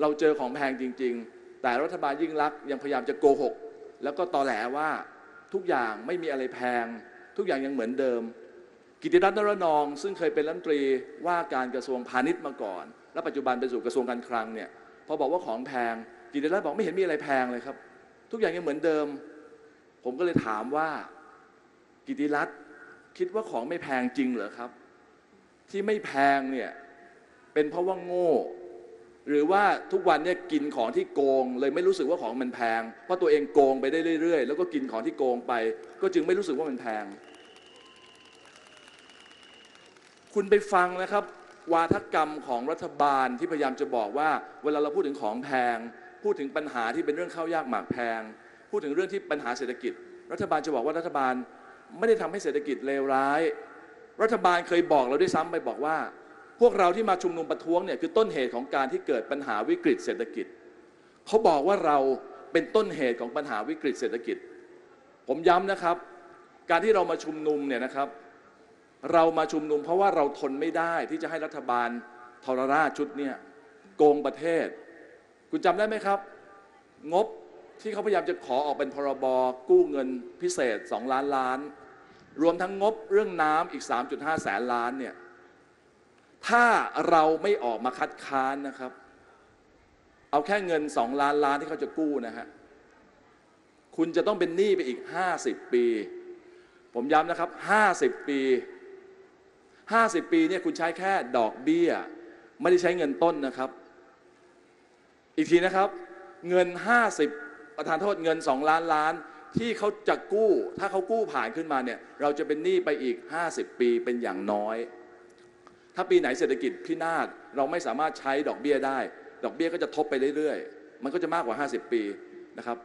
เราเจอของแพงจริง ๆ แต่รัฐบาลยิ่งรักยังพยายามจะโกหก แล้วก็ตอแหลว่าทุกอย่างไม่มีอะไรแพง ทุกอย่างยังเหมือนเดิม กิติรัตน์นรนอง ซึ่งเคยเป็นรัฐมนตรีว่าการกระทรวงพาณิชย์มาก่อน และปัจจุบันเป็นสู่กระทรวงการคลังเนี่ยพอบอกว่าของแพง กิติรัตน์บอกไม่เห็นมีอะไรแพงเลยครับ ทุกอย่างยังเหมือนเดิม ผมก็เลยถามว่ากิติรัตน์คิดว่าของไม่แพงจริงเหรอครับ ที่ไม่แพงเนี่ยเป็นเพราะว่าโง่ หรือว่าทุกวันเนี่ยกินของที่โกง เลยไม่รู้สึกว่าของมันแพง เพราะตัวเองโกงไปได้เรื่อยๆ แล้วก็กินของที่โกงไป ก็จึงไม่รู้สึกว่ามันแพง คุณไปฟังนะครับ วาทกรรมของรัฐบาลที่พยายามจะบอกว่า เวลาเราพูดถึงของแพง พูดถึงปัญหาที่เป็นเรื่องข้าวยากหมากแพง พูดถึงเรื่องที่ปัญหาเศรษฐกิจ รัฐบาลจะบอกว่ารัฐบาลไม่ได้ทำให้เศรษฐกิจเลวร้าย รัฐบาลเคยบอกเราด้วยซ้ำไปบอกว่า พวกเราที่มาชุมนุมประท้วงเนี่ยคือต้นเหตุของการที่เกิดปัญหาวิกฤตเศรษฐกิจ เขาบอกว่าเราเป็นต้นเหตุของปัญหาวิกฤตเศรษฐกิจ ผมย้ำนะครับ การที่เรามาชุมนุมเนี่ยนะครับ เรามาชุมนุมเพราะว่าเราทนไม่ได้ที่จะให้รัฐบาลทรราชชุดเนี่ยโกงประเทศ คุณจำได้ไหมครับ งบที่เขาพยายามจะขอออกเป็นพรบกู้เงินพิเศษ 2 ล้านล้าน รวมทั้งงบเรื่องน้ำอีก 3.5 แสนล้านเนี่ย ถ้าเราไม่ออกมาคัดค้านนะครับ เอาแค่เงิน2ล้านล้านที่เขาจะกู้นะฮะคุณจะต้องเป็นหนี้ไปอีก50ปี ผมย้ำนะครับ50ปี50ปีเนี่ยคุณใช้แค่ดอกเบี้ย ไม่ได้ใช้เงินต้นนะครับ อีกทีนะครับเงิน50ประธานโทษเงิน2ล้านล้านที่เขาจะกู้ ถ้าเขากู้ผ่านขึ้นมาเนี่ย เราจะเป็นหนี้ไปอีก 50 ปีเป็นอย่างน้อย ถ้าปีไหนเศรษฐกิจพินาศเราไม่สามารถใช้ดอกเบี้ยได้ ดอกเบี้ยก็จะทบไปเรื่อยๆ มันก็จะมากกว่า 50 ปีนะครับ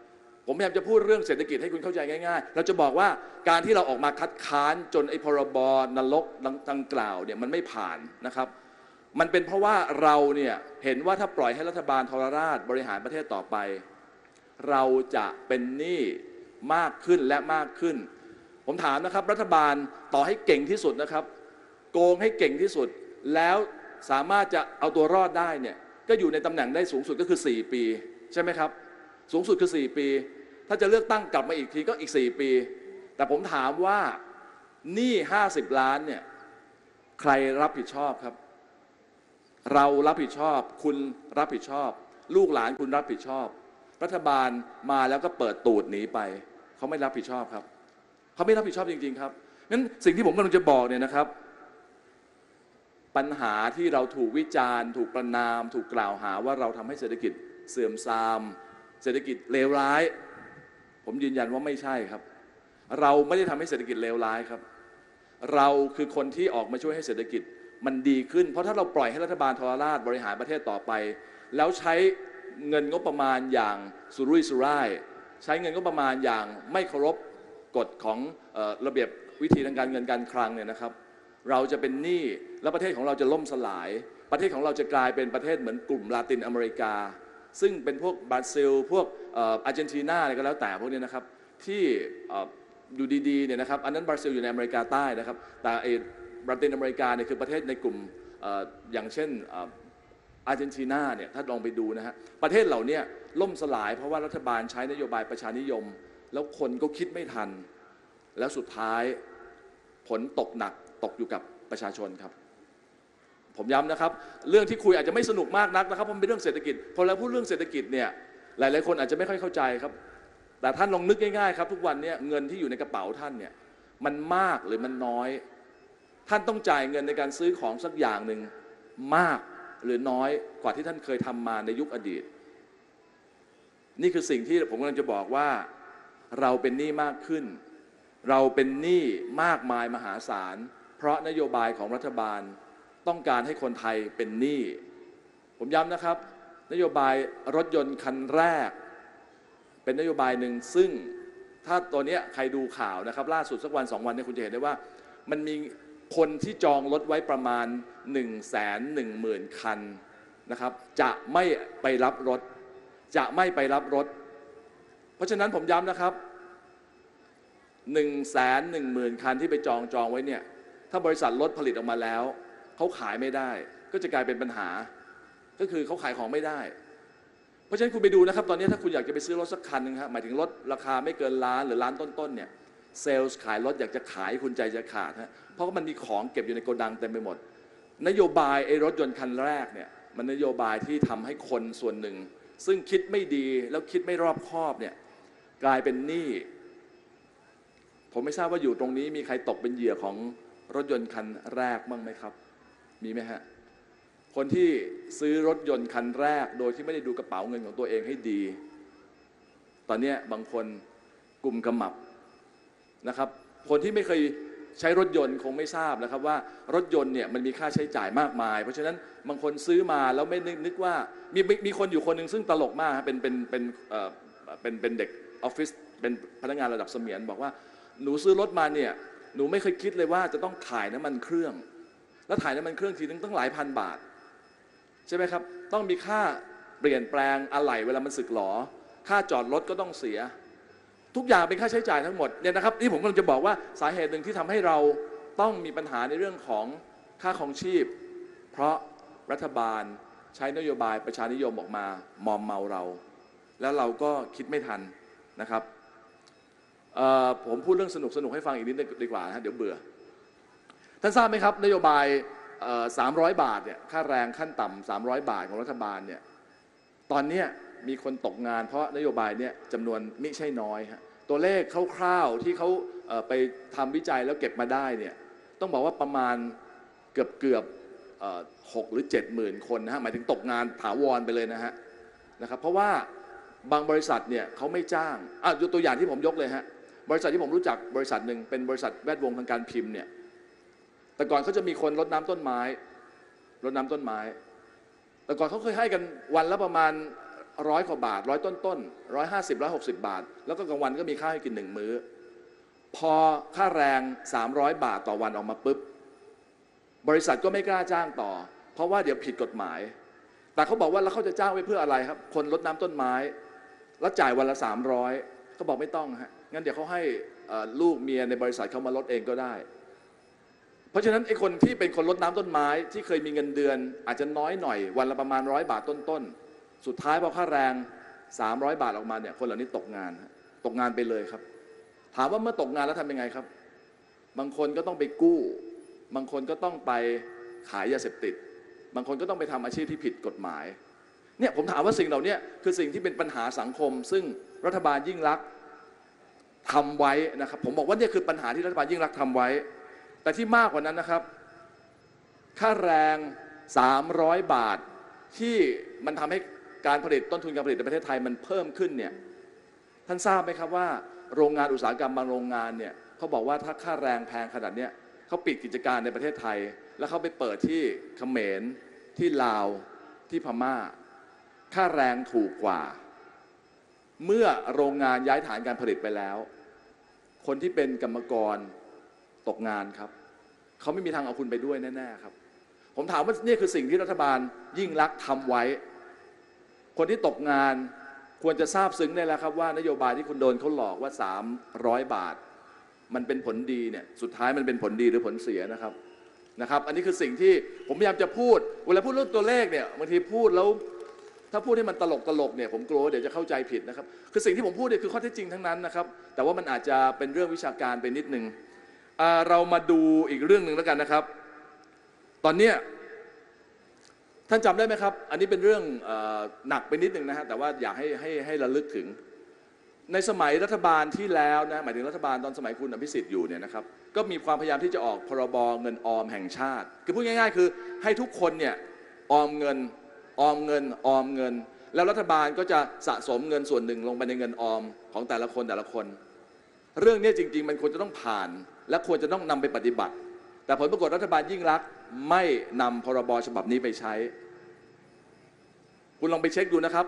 ผมพยายามจะพูดเรื่องเศรษฐกิจให้คุณเข้าใจง่ายๆ เราจะบอกว่าการที่เราออกมาคัดค้านจนไอ้พรบนรกดังกล่าวเนี่ยมันไม่ผ่านนะครับ มันเป็นเพราะว่าเราเนี่ยเห็นว่าถ้าปล่อยให้รัฐบาลทรราชบริหารประเทศต่อไป เราจะเป็นหนี้มากขึ้นและมากขึ้น ผมถามนะครับรัฐบาลต่อให้เก่งที่สุดนะครับ โกงให้เก่งที่สุด แล้วสามารถจะเอาตัวรอดได้เนี่ยก็อยู่ในตำแหน่งได้สูงสุดก็คือ 4 ปี ใช่ไหมครับ สูงสุดคือ 4 ปี ถ้าจะเลือกตั้งกลับมาอีกทีก็อีก 4 ปี แต่ผมถามว่าหนี้50 ล้านเนี่ยใครรับผิดชอบครับ เรารับผิดชอบ คุณรับผิดชอบ ลูกหลานคุณรับผิดชอบ รัฐบาลมาแล้วก็เปิดตูดหนีไป เขาไม่รับผิดชอบครับ เขาไม่รับผิดชอบจริง ๆ ครับงั้นสิ่งที่ผมกำลังจะบอกเนี่ยนะครับ ปัญหาที่เราถูกวิจารณ์ ถูกประนาม ถูกกล่าวหาว่าเราทำให้เศรษฐกิจเสื่อมทราม เศรษฐกิจเลวร้าย ผมยืนยันว่าไม่ใช่ครับ เราไม่ได้ทำให้เศรษฐกิจเลวร้ายครับ เราคือคนที่ออกมาช่วยให้เศรษฐกิจมันดีขึ้น เพราะถ้าเราปล่อยให้รัฐบาลทรราชบริหารประเทศต่อไป แล้วใช้เงินงบประมาณอย่างสุรุ่ยสุร่าย ใช้เงินงบประมาณอย่างไม่เคารพกฎของออระเบียบวิธีทางการเงินการคลังเนี่ยนะครับ เราจะเป็นหนี้และประเทศของเราจะล่มสลาย ประเทศของเราจะกลายเป็นประเทศเหมือนกลุ่มลาตินอเมริกา ซึ่งเป็นพวกบราซิล พวกอาร์เจนตินาอะไรก็แล้วแต่พวกนี้นะครับที่เอ่ออยู่ดีๆเนี่ยนะครับอันนั้นบราซิลอยู่ในอเมริกาใต้นะครับแต่ไอ้ลาตินอเมริกาเนี่ยคือประเทศในกลุ่มอย่างเช่นอาร์เจนตินาเนี่ยถ้าลองไปดูนะฮะประเทศเหล่านี้ล่มสลาย เพราะว่ารัฐบาลใช้นโยบายประชานิยม แล้วคนก็คิดไม่ทัน แล้วสุดท้ายผลตกหนัก ตกอยู่กับประชาชนครับ ผมย้ำนะครับ เรื่องที่คุยอาจจะไม่สนุกมากนักนะครับเพราะเป็นเรื่องเศรษฐกิจพอเราพูดเรื่องเศรษฐกิจเนี่ยหลายๆคนอาจจะไม่ค่อยเข้าใจครับ แต่ท่านลองนึกง่ายๆครับ ทุกวันเนี้เงินที่อยู่ในกระเป๋าท่านเนี่ยมันมากหรือมันน้อย ท่านต้องจ่ายเงินในการซื้อของสักอย่างหนึ่งมากหรือน้อยกว่าที่ท่านเคยทำมาในยุคอดีต นี่คือสิ่งที่ผมกำลังจะบอกว่าเราเป็นหนี้มากขึ้น เราเป็นหนี้มากมายมหาศาล เพราะนโยบายของรัฐบาลต้องการให้คนไทยเป็นหนี้ ผมย้ำนะครับ นโยบายรถยนต์คันแรก เป็นนโยบายหนึ่งซึ่งถ้าตัวเนี้ยใครดูข่าวนะครับ ล่าสุดสักวันสองวันเนี่ยคุณจะเห็นได้ว่า มันมีคนที่จองรถไว้ประมาณ 1 1 0 0 0 0 คันนะครับ จะไม่ไปรับรถ จะไม่ไปรับรถ เพราะฉะนั้นผมย้ำนะครับ 1 1 0 0 0 0 คันที่ไปจองจองไว้เนี่ย ถ้าบริษัทรถผลิตออกมาแล้วเขาขายไม่ได้ ก็จะกลายเป็นปัญหา ก็คือเขาขายของไม่ได้ เพราะฉะนั้นคุณไปดูนะครับ ตอนนี้ถ้าคุณอยากจะไปซื้อรถสักคันหนึงครับหมายถึงรถราคาไม่เกินล้านหรือล้านต้นๆเนี่ยเซลล์ขายรถอยากจะขายคุณใจจะขาดฮะเพราะว่ามันมีของเก็บอยู่ในโกดังเต็มไปหมด นโยบายไอ้รถยนต์คันแรกเนี่ยมันนโยบายที่ทำให้คนส่วนหนึ่ง ซึ่งคิดไม่ดีแล้วคิดไม่รอบคอบเนี่ยกลายเป็นหนี้ผมไม่ทราบว่าอยู่ตรงนี้มีใครตกเป็นเหยื่อของ รถยนต์คันแรกบ้างไหมครับ มีไหมฮะ คนที่ซื้อรถยนต์คันแรก โดยที่ไม่ได้ดูกระเป๋าเงินของตัวเองให้ดี ตอนนี้บางคนกลุ่มกำมับนะครับ คนที่ไม่เคยใช้รถยนต์คงไม่ทราบนะครับว่ารถยนต์เนี่ยมันมีค่าใช้จ่ายมากมาย เพราะฉะนั้นบางคนซื้อมาแล้วไม่นึกนกว่ามีมีมีคนอยู่คนหนึ่งซึ่งตลกมากเป็นเป็นเป็นเอ่อเป็นเป็นเด็กออฟฟิศเป็นพนักงานระดับเสมียนบอกว่าหนูซื้อรถมาเนี่ย หนูไม่เคยคิดเลยว่าจะต้องถ่ายน้ำมันเครื่อง แล้วถ่ายน้ำมันเครื่องทีนึงต้องหลายพันบาท ใช่ไหมครับ ต้องมีค่าเปลี่ยนแปลงอะไหล่เวลามันสึกหรอ ค่าจอดรถก็ต้องเสีย ทุกอย่างเป็นค่าใช้จ่ายทั้งหมดเนี่ยนะครับนี่ผมกำลังจะบอกว่าสาเหตุหนึ่งที่ทำให้เราต้องมีปัญหาในเรื่องของค่าของชีพ เพราะรัฐบาลใช้นโยบายประชานิยมออกมามอมเมาเรา แล้วเราก็คิดไม่ทันนะครับ ผมพูดเรื่องสนุกสนุกให้ฟังอีกนิดนึงดีกว่านะฮะเดี๋ยวเบื่อ ท่านทราบไหมครับนโยบาย 300 บาทเนี่ยค่าแรงขั้นต่ำ300 บาทของรัฐบาลเนี่ยตอนนี้มีคนตกงาน เพราะนโยบายเนี่ยจำนวนไม่ใช่น้อยฮะตัวเลขคร่าวๆที่เขาเไปทำวิจัยแล้วเก็บมาได้เนี่ยต้องบอกว่าประมาณเกือบเกือบหกหรือ7 0,000คนนะฮะหมายถึงตกงานถาวรไปเลยนะฮะนะครับเพราะว่าบางบริษัทเนี่ยเขาไม่จ้างอะยกตัวอย่างที่ผมยกเลยฮะ บริษัทที่ผมรู้จักบริษัทหนึ่งเป็นบริษัทแวดวงทางการพิมพ์เนี่ยแต่ก่อนเขาจะมีคนรดน้ำต้นไม้รดน้ำต้นไม้ แต่ก่อนเขาเคยให้กันวันละประมาณร้อยกว่าบาทร้อยต้นต้นร้อยห้าสิบร้อยหกสิบาท แล้วก็กลางวันก็มีข้าวให้กินหนึ่งมื้อ พอค่าแรง300บาทต่อวันออกมาปุ๊บบริษัทก็ไม่กล้าจ้างต่อ เพราะว่าเดี๋ยวผิดกฎหมาย แต่เขาบอกว่าแล้วเขาจะจ้างไว้เพื่ออะไรครับ คนรดน้ำต้นไม้ แล้วจ่ายวันละ300เขาบอกไม่ต้องฮะ งั้นเดี๋ยวเขาให้ลูกเมียในบริษัทเขามาลดเองก็ได้ เพราะฉะนั้นไอ้คนที่เป็นคนรดน้ำต้นไม้ที่เคยมีเงินเดือน อาจจะน้อยหน่อยวันละประมาณร้อยบาทต้นๆ สุดท้ายพอค่าแรง 300 บาทออกมาเนี่ยคนเหล่านี้ตกงาน ตกงานไปเลยครับ ถามว่าเมื่อตกงานแล้วทำยังไงครับ บางคนก็ต้องไปกู้ บางคนก็ต้องไปขายยาเสพติด บางคนก็ต้องไปทำอาชีพที่ผิดกฎหมายเนี่ยผมถามว่าสิ่งเหล่านี้คือสิ่งที่เป็นปัญหาสังคม ซึ่งรัฐบาลยิ่งรักษ ทำไว้นะครับ ผมบอกว่านี่คือปัญหาที่รัฐบาลยิ่งรักษณ์ทำไว้ แต่ที่มากกว่านั้นนะครับ ค่าแรง 300 บาท ที่มันทำให้การผลิตต้นทุนการผลิตในประเทศไทยมันเพิ่มขึ้นเนี่ยท่านทราบไหมครับว่า โรงงานอุตสาหกรรมบางโรงงานเนี่ยเขาบอกว่าถ้าค่าแรงแพงขนาดนี้เขาปิดกิจการในประเทศไทย แล้วเขาไปเปิดที่เขมรที่ลาวที่พม่า ค่าแรงถูกกว่า เมื่อโรงงานย้ายฐานการผลิตไปแล้ว คนที่เป็นกรรมกรตกงานครับ เขาไม่มีทางเอาคุณไปด้วยแน่ๆครับ ผมถามว่านี่คือสิ่งที่รัฐบาลยิ่งรักษณ์ทำไว้ คนที่ตกงานควรจะทราบซึ้งได้แล้วครับว่านโยบายที่คุณโดนเขาหลอกว่า 300 บาท มันเป็นผลดีเนี่ยสุดท้ายมันเป็นผลดีหรือผลเสียนะครับนะครับ อันนี้คือสิ่งที่ผมพยายามจะพูด เวลาพูดเรื่องตัวเลขเนี่ยบางทีพูดแล้ว ถ้าพูดให้มันตลกตลกเนี่ยผมกลัวเดี๋ยวจะเข้าใจผิดนะครับ คือสิ่งที่ผมพูดเนี่ยคือข้อเท็จจริงทั้งนั้นนะครับ แต่ว่ามันอาจจะเป็นเรื่องวิชาการไปนิดนึงอ่าเรามาดูอีกเรื่องหนึ่งแล้วกันนะครับ ตอนเนี้ยท่านจำได้ไหมครับ อันนี้เป็นเรื่องอหนักไปนิดนึงนะฮะแต่ว่าอยากให้ให้ให้ระลึกถึง ในสมัยรัฐบาลที่แล้วนะหมายถึงรัฐบาลตอนสมัยคุณอภิสิทธิ์อยู่เนี่ยนะครับก็มีความพยายามที่จะออกพรบเงินออมแห่งชาติ คือพูดง่าย ๆ คือให้ทุกคนเนี่ยออมเงิน ออมเงินออมเงิน แล้วรัฐบาลก็จะสะสมเงินส่วนหนึ่งลงไปในเงินออมของแต่ละคนแต่ละคน เรื่องนี้จริง ๆ มันควรจะต้องผ่าน และควรจะต้องนำไปปฏิบัติ แต่ผลปรากฏรัฐบาลยิ่งรักไม่นำพรบฉบับนี้ไปใช้ คุณลองไปเช็คดูนะครับ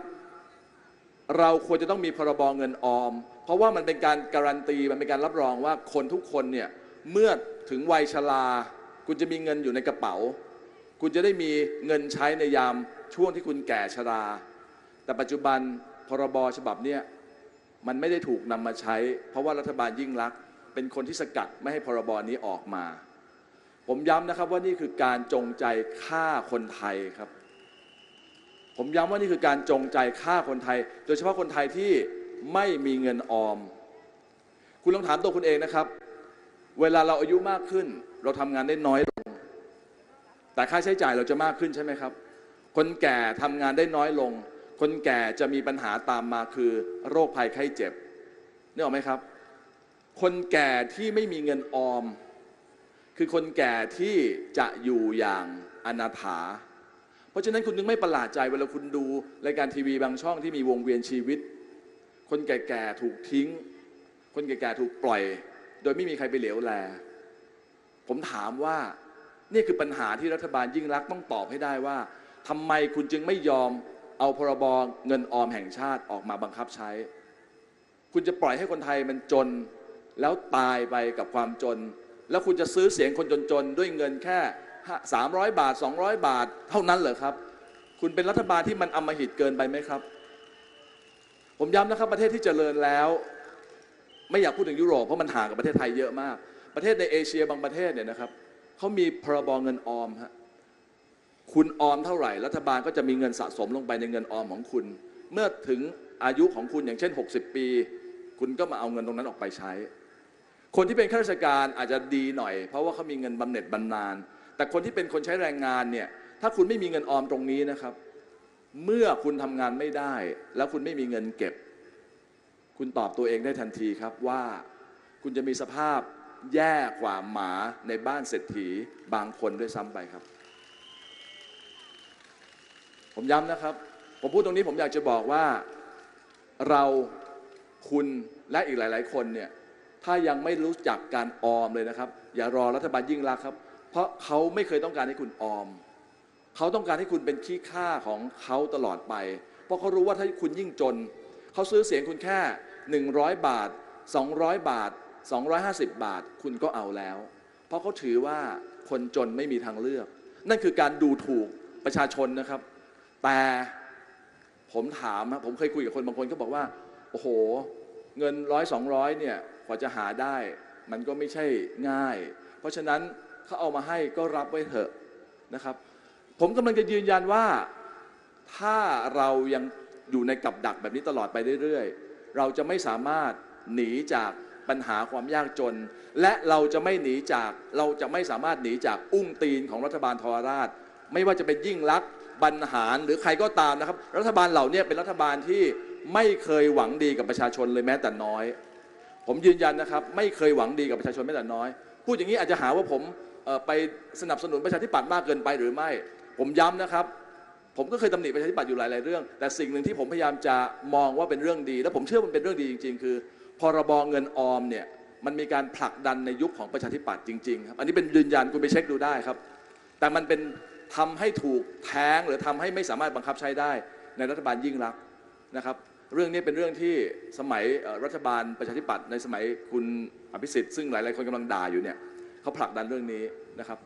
เราควรจะต้องมีพรบเงินออม เพราะว่ามันเป็นการการันตีมันเป็นการรับรองว่าคนทุกคนเนี่ยเมื่อถึงวัยชราคุณจะมีเงินอยู่ในกระเป๋า คุณจะได้มีเงินใช้ในยาม ช่วงที่คุณแก่ชรา แต่ปัจจุบันพรบฉบับเนี้ยมันไม่ได้ถูกนำมาใช้ เพราะว่ารัฐบาลยิ่งรักเป็นคนที่สกัดไม่ให้พรบนี้ออกมา ผมย้ำนะครับว่านี่คือการจงใจฆ่าคนไทยครับ ผมย้ำว่านี่คือการจงใจฆ่าคนไทย โดยเฉพาะคนไทยที่ไม่มีเงินออม คุณลองถามตัวคุณเองนะครับ เวลาเราอายุมากขึ้น เราทำงานได้น้อยลง แต่ค่าใช้จ่ายเราจะมากขึ้นใช่ไหมครับ คนแก่ทำงานได้น้อยลง คนแก่จะมีปัญหาตามมาคือ โรคภัยไข้เจ็บนึกออกไหมครับ คนแก่ที่ไม่มีเงินออม คือคนแก่ที่จะอยู่อย่างอนาถา เพราะฉะนั้นคุณนึกไม่ประหลาดใจเวลาคุณดูรายการทีวีบางช่องที่มีวงเวียนชีวิต คนแก่ๆถูกทิ้ง คนแก่ๆถูกปล่อย โดยไม่มีใครไปเหลียวแล ผมถามว่านี่คือปัญหาที่รัฐบาลยิ่งรักต้องตอบให้ได้ว่า ทำไมคุณจึงไม่ยอมเอาพรบเงินออมแห่งชาติออกมาบังคับใช้ คุณจะปล่อยให้คนไทยมันจนแล้วตายไปกับความจน แล้วคุณจะซื้อเสียงคนจนๆด้วยเงินแค่ 300 บาท 200 บาท เท่านั้นเหรอครับ คุณเป็นรัฐบาลที่มันอำมหิตเกินไปไหมครับ ผมย้ำนะครับประเทศที่เจริญแล้ว ไม่อยากพูดถึงยุโรปเพราะมันห่างกับประเทศไทยเยอะมาก ประเทศในเอเชียบางประเทศเนี่ยนะครับเขามีพรบเงินออมฮะ คุณออมเท่าไหร่รัฐบาลก็จะมีเงินสะสมลงไปในเงินออมของคุณ เมื่อถึงอายุของคุณอย่างเช่น 60 ปี คุณก็มาเอาเงินตรงนั้นออกไปใช้ คนที่เป็นข้าราชการอาจจะดีหน่อย เพราะว่าเขามีเงินบำเหน็จบำนาญแต่คนที่เป็นคนใช้แรงงานเนี่ยถ้าคุณไม่มีเงินออมตรงนี้นะครับ เมื่อคุณทำงานไม่ได้ แล้วคุณไม่มีเงินเก็บ คุณตอบตัวเองได้ทันทีครับว่าคุณจะมีสภาพแย่กว่าหมาในบ้านเศรษฐีบางคนด้วยซ้ำไปครับ ผมย้ำนะครับ ผมพูดตรงนี้ผมอยากจะบอกว่าเราคุณและอีกหลาย ๆ คนเนี่ยถ้ายังไม่รู้จักการออมเลยนะครับ อย่ารอรัฐบาลยิ่งรักครับ เพราะเขาไม่เคยต้องการให้คุณออม เขาต้องการให้คุณเป็นขี้ข้าของเขาตลอดไป เพราะเขารู้ว่าถ้าคุณยิ่งจน เขาซื้อเสียงคุณแค่ 100 บาท 200 บาท 250 บาท คุณก็เอาแล้ว เพราะเขาถือว่าคนจนไม่มีทางเลือก นั่นคือการดูถูกประชาชนนะครับ แต่ผมถามนะผมเคยคุยกับคนบางคนก็บอกว่า โอ้โห เงินร้อยสองร้อยเนี่ยกว่าจะหาได้ มันก็ไม่ใช่ง่าย เพราะฉะนั้นเขาเอามาให้ก็รับไว้เถอะนะครับ ผมกำลังจะยืนยันว่าถ้าเรายังอยู่ในกับดักแบบนี้ตลอดไปเรื่อยๆ เราจะไม่สามารถหนีจากปัญหาความยากจน และเราจะไม่หนีจากเราจะไม่สามารถหนีจากอุ้งตีนของรัฐบาลทรราช ไม่ว่าจะเป็นยิ่งลักษณ์ บรรหารหรือใครก็ตามนะครับ รัฐบาลเหล่านี้เป็นรัฐบาลที่ไม่เคยหวังดีกับประชาชนเลยแม้แต่น้อย ผมยืนยันนะครับ ไม่เคยหวังดีกับประชาชนแม้แต่น้อย พูดอย่างนี้อาจจะหาว่าผมไปสนับสนุนประชาธิปัตย์มากเกินไปหรือไม่ ผมย้ำนะครับ ผมก็เคยตำหนิประชาธิปัตย์อยู่หลาย ๆ เรื่อง แต่สิ่งหนึ่งที่ผมพยายามจะมองว่าเป็นเรื่องดี และผมเชื่อมันเป็นเรื่องดีจริง ๆ คือพรบเงินออมเนี่ยมันมีการผลักดันในยุคของประชาธิปัตย์จริง ๆ ครับ อันนี้เป็นยืนยันคุณไปเช็คดูได้ครับ แต่มันเป็น ทำให้ถูกแท้งหรือทำให้ไม่สามารถบังคับใช้ได้ในรัฐบาลยิ่งรักนะครับ เรื่องนี้เป็นเรื่องที่สมัยรัฐบาลประชาธิปัตย์ในสมัยคุณอภิสิทธิ์ซึ่งหลายๆคนกำลังด่าอยู่เนี่ยเขาผลักดันเรื่องนี้นะครับ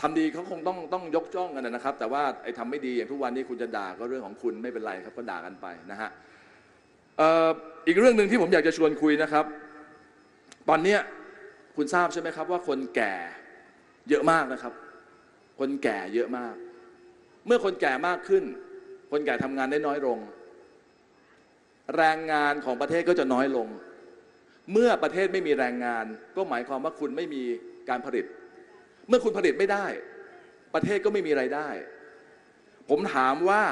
ทำดีเขาคงต้องต้องยกจ้องกันนะครับ แต่ว่าไอ้ทำไม่ดีอย่างทุกวันนี้คุณจะด่าก็เรื่องของคุณไม่เป็นไรครับก็ด่ากันไปนะฮะอีกเรื่องหนึ่งที่ผมอยากจะชวนคุยนะครับ ตอนเนี้ยคุณทราบใช่ไหมครับว่าคนแก่เยอะมากนะครับ คนแก่เยอะมาก เมื่อคนแก่มากขึ้น คนแก่ทำงานได้น้อยลง แรงงานของประเทศก็จะน้อยลง เมื่อประเทศไม่มีแรงงาน ก็หมายความว่าคุณไม่มีการผลิต เมื่อคุณผลิตไม่ได้ ประเทศก็ไม่มีไรายได้ ผมถามว่า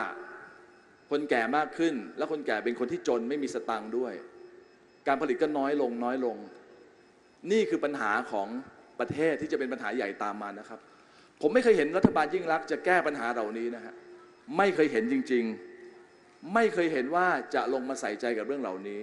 คนแก่มากขึ้น แล้วคนแก่เป็นคนที่จนไม่มีสตังค์ด้วย การผลิตก็น้อยลงน้อยลง นี่คือปัญหาของประเทศที่จะเป็นปัญหาใหญ่ตามมานะครับ ผมไม่เคยเห็นรัฐบาลยิ่งรักจะแก้ปัญหาเหล่านี้นะฮะไม่เคยเห็นจริง ๆ ไม่เคยเห็นว่าจะลงมาใส่ใจกับเรื่องเหล่านี้